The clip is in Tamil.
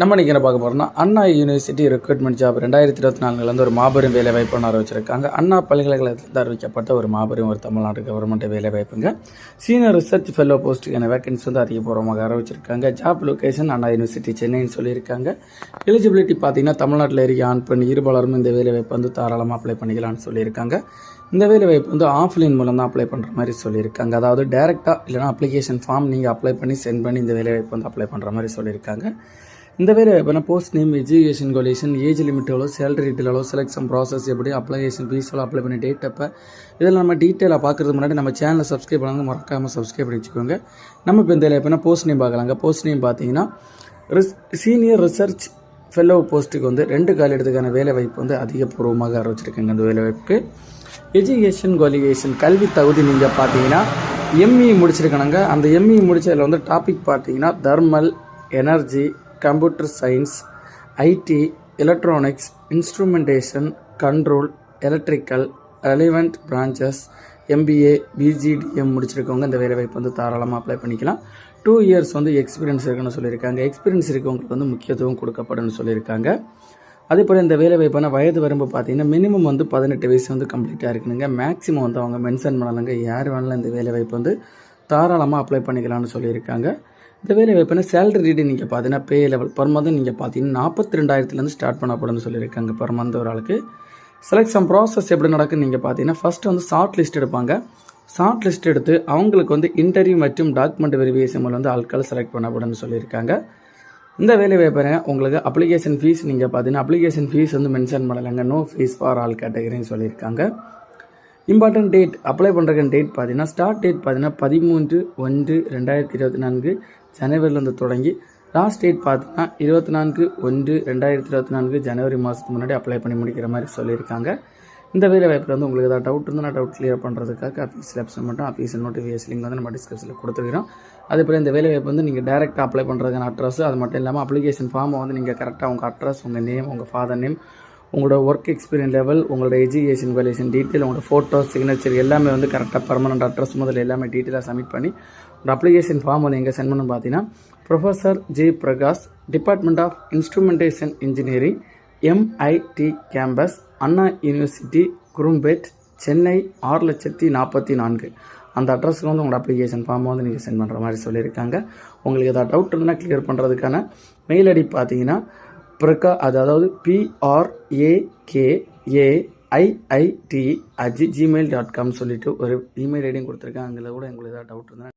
நம்ம இன்றைக்கி பார்க்க போகிறோம்னா அண்ணா யூனிவர்சிட்டி ரெக்ரூட்மெண்ட் ஜாப் ரெண்டாயிரத்தி இருபத்தி நாலுலேருந்து ஒரு மாபெரும் வேலை வாய்ப்புன்னு ஆரம்பிச்சிருக்காங்க அண்ணா பல்கலைக்கழகத்தில் அறிவிக்கப்பட்ட ஒரு மாபெரும் ஒரு தமிழ்நாடு கவர்மெண்ட் வேலை வாய்ப்புங்க. சீனியர் ரிசர்ச் ஃபெல்லோ போஸ்ட்டுக்கான வேகன்சி வந்து அதிகபூர்வமாக அறிவிச்சிருக்காங்க. ஜாப் லொகேஷன் அண்ணா யூனிவர்சிட்டி சென்னைன்னு சொல்லியிருக்காங்க. எலிஜிபிலிட்டி பார்த்தீங்கன்னா தமிழ்நாட்டில் இருக்க ஆண் பெண் இருபாலரும் இந்த வேலை வாய்ப்பு வந்து தாராளமாக அப்ளை பண்ணிக்கலாம்னு சொல்லியிருக்காங்க. இந்த வேலை வாய்ப்பு வந்து ஆஃப்லைன் மூலம் தான் அப்ளை பண்ணுற மாதிரி சொல்லியிருக்காங்க. அதாவது டேரெக்டாக இல்லைனா அப்ளிகேஷன் ஃபார்ம் நீங்கள் அப்ளை பண்ணி சென்ட் பண்ணி இந்த வேலை வாய்ப்பு வந்து அப்ளை பண்ணுற மாதிரி சொல்லியிருக்காங்க. இந்த வேலை எப்படின்னா post name education collision age limit எவ்வளோ சேலரி டீட்டெயில் எவ்வளோ செலெக்ஷன் ப்ராசஸ் எப்படி அப்ளிகேஷன் ஃபீஸ் எவ்வளோ அப்ளை பண்ணி டேட் அப்போ இதில் நம்ம டீட்டெயிலாக பார்க்குறதுக்கு முன்னாடி நம்ம சேனலை சப்ஸ்கிரைப் பண்ணாங்க மறக்காமல் சப்ஸ்கிரைப் பண்ணி வச்சுக்கோங்க. நம்ம இப்போ இந்த வேலை போஸ்ட் நேம் பார்க்கலாங்க. போஸ்ட் நேம் பார்த்தீங்கன்னா ரிஸ் சீனியர் ரிசர்ச் ஃபெல்லோ போஸ்ட்டுக்கு வந்து ரெண்டு காலிடத்துக்கான வேலை வாய்ப்பு வந்து அதிகபூர்வமாக அறிவிச்சிருக்காங்க அந்த வேலை வாய்ப்புக்கு. எஜுகேஷன் குவாலிஃபிகேஷன் கல்வி தகுதி நீங்கள் பார்த்தீங்கன்னா எம்இ முடிச்சிருக்கணுங்க. அந்த எம்இ முடிச்சதில் வந்து டாபிக் பார்த்தீங்கன்னா thermal energy computer science IT electronics instrumentation control electrical relevant branches MBA PGDM முடிச்சிருக்கவங்க இந்த வேலைவாய்ப்பு வந்து தாராளமாக அப்ளை பண்ணிக்கலாம். டூ இயர்ஸ் வந்து எக்ஸ்பீரியன்ஸ் இருக்குன்னு சொல்லியிருக்காங்க. எக்ஸ்பீரியன்ஸ் இருக்கவங்களுக்கு வந்து முக்கியத்துவம் கொடுக்கப்படும் சொல்லியிருக்காங்க. அதே போல் இந்த வேலை வாய்ப்பான வயது வரம்பு பார்த்தீங்கன்னா மினிமம் வந்து பதினெட்டு வயசு வந்து கம்ப்ளீட்டாக இருக்கணுங்க மேக்ஸிமம் வந்து அவங்க மென்ஷன் பண்ணலங்க. யார் வேணாலும் இந்த வேலை வாய்ப்பு வந்து தாராளமாக அப்ளை பண்ணிக்கலாம்னு சொல்லியிருக்காங்க. இந்த வேலை வாய்ப்புனா சேலரி ரீடு நீங்கள் பார்த்தீங்கன்னா பே லெவல் பர் மந்த் நீங்கள் பார்த்தீங்கன்னா நாற்பத்தி ரெண்டாயிரத்துலேருந்து ஸ்டார்ட் பண்ணப்படும்னு சொல்லியிருக்காங்க பர் மந்த் ஒரு ஆளுக்கு. செலெக்ஷன் ப்ராசஸ் எப்படி நடக்குன்னு நீங்கள் பார்த்தீங்கன்னா ஃபஸ்ட்டு வந்து ஷார்ட் லிஸ்ட் எடுப்பாங்க. ஷார்ட் லிஸ்ட் எடுத்து அவங்களுக்கு வந்து இன்டர்வியூ மற்றும் டாக்குமெண்ட் வெரிஃபிகேஷன் மூலம் வந்து ஆட்கள் செலக்ட் பண்ணப்படும்னு சொல்லியிருக்காங்க. இந்த வேலை வாய்ப்பு உங்களுக்கு அப்ளிகேஷன் ஃபீஸ் நீங்கள் பார்த்தீங்கன்னா அப்ளிகேஷன் ஃபீஸ் வந்து மென்ஷன் பண்ணலைங்க. நோ ஃபீஸ் ஃபார் ஆல் கேட்டகரின்னு சொல்லியிருக்காங்க. இம்பார்ட்டன்ட் டேட் அப்ளை பண்ணுறதுக்கு டேட் பார்த்தீங்கன்னா ஸ்டார்ட் டேட் பார்த்தீங்கன்னா பதிமூன்று ஒன்று ரெண்டாயிரத்தி இருபத்தி நான்கு ஜனவரிலேருந்து தொடங்கி லாஸ்ட் டேட் பார்த்தீங்கன்னா இருபத்தி நான்கு ஒன்று ரெண்டாயிரத்தி இருபத்தி நான்கு ஜனவரி மாதத்துக்கு முன்னாடி அப்ளை பண்ணி முடிக்கிற மாதிரி சொல்லியிருக்காங்க. இந்த வேலை வாய்ப்பில் வந்து உங்களுக்கு ஏதாவது டவுட் இருந்தால் நான் டவுட் கிளியர் பண்ணுறதுக்காக ஆஃபீஸில் ஆப்ஷன் மட்டும் ஆஃபீஸில் நோட்டிஃபிகேஷன் லிங்க் வந்து நம்ம டிஸ்கிரிப்ஷனில் கொடுத்துருக்கிறோம். அதே போல் இந்த வேலை வாய்ப்பு வந்து நீங்கள் டேரெக்டாக அப்ளை பண்ணுறதுக்கான அட்ரஸ் அது மட்டும் இல்லாமல் அப்ளிகேஷன் ஃபார்மை வந்து நீங்கள் கரெக்டாக உங்கள் அட்ரஸ் உங்கள் நேம் உங்கள் ஃபாதர் நேம் உங்களோட ஒர்க் எக்ஸ்பீரியன்ஸ் லெவல் உங்களோட எஜுகேஷன் வேல்யூஷன் டீட்டெயில் உங்களோட ஃபோட்டோ சிக்னேச்சர் எல்லாமே வந்து கரெக்டாக பர்மனண்ட் அட்ரஸ் முதல்ல எல்லாமே டீட்டெயிலாக சப்மிட் பண்ணி ஒரு அப்ளிகேஷன் ஃபார்ம் வந்து எங்கே சென்ட் பண்ணணும் பார்த்தீங்கன்னா professor J Prakash department of instrumentation engineering MIT campus Anna university Chromepet Chennai ஆறு லட்சத்தி நாற்பத்தி நான்கு. அந்த அட்ரஸ்க்கு வந்து உங்களோட அப்ளிகேஷன் ஃபார்ம் வந்து நீங்கள் சென்ட் பண்ணுற மாதிரி சொல்லியிருக்காங்க. உங்களுக்கு ஏதாவது டவுட் இருந்தால் கிளியர் பண்ணுறதுக்கான மெயில் ஐடி பார்த்தீங்கன்னா பிரகா அது அதாவது பிஆர்ஏகேஏஐஐடி அஜி ஜிமெயில் டாட் காம் சொல்லிட்டு ஒரு இமெயில் ஐடியும் கொடுத்துருக்கேன். அதில் கூட உங்களுக்கு ஏதாவது டவுட் இருந்தால்